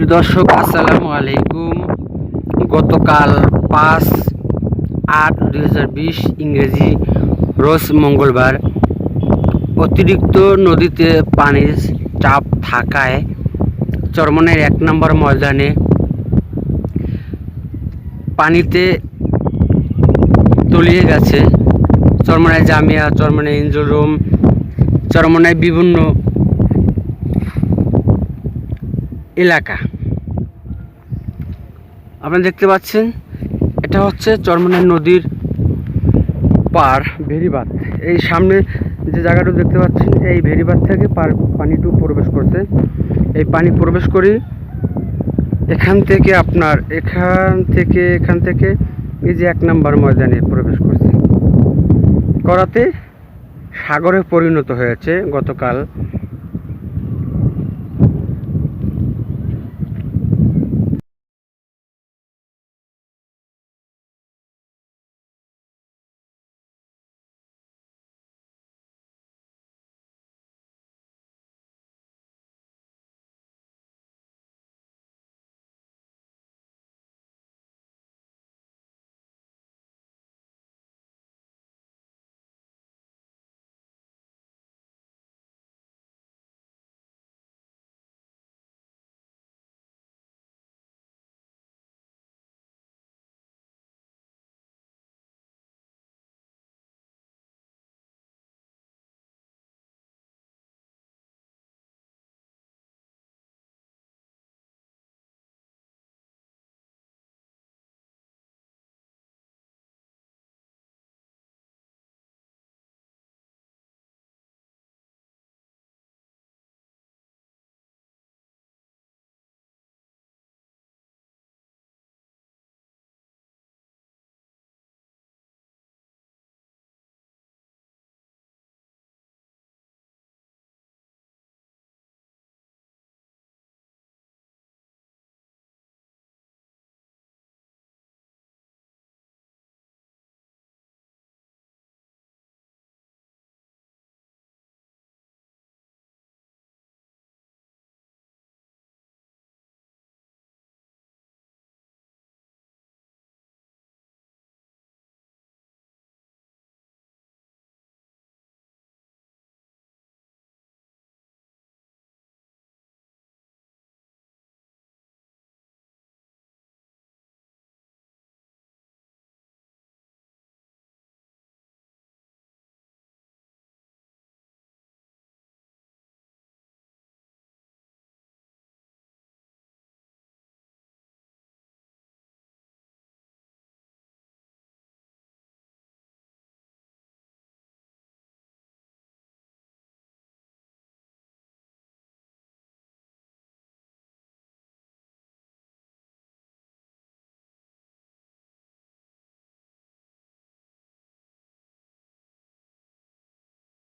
সুপ্রিয় দর্শক, আসসালামু আলাইকুম। গতকাল পাঁচ আট দুই ইংরেজি রোজ মঙ্গলবার অতিরিক্ত নদীতে পানির চাপ থাকায় চরমনের এক নম্বর ময়দানে পানিতে তলিয়ে গেছে। চরমনায় জামিয়া চরমনায় ইঞ্জুর রুম চরমনায় বিভিন্ন এলাকা। আপনারা দেখতে পাচ্ছেন, এটা হচ্ছে চরমনাই নদীর পার ভেরিবাদ এই সামনে যে জায়গাটা দেখতে পাচ্ছেন, এই ভেরিবাদ থেকে পার পানিটু প্রবেশ করছে এই পানি প্রবেশ করি এখান থেকে আপনার, এখান থেকে এখান থেকে এই যে এক নাম্বার ময়দানে প্রবেশ করছে। করাতে সাগরে পরিণত হয়েছে গতকাল।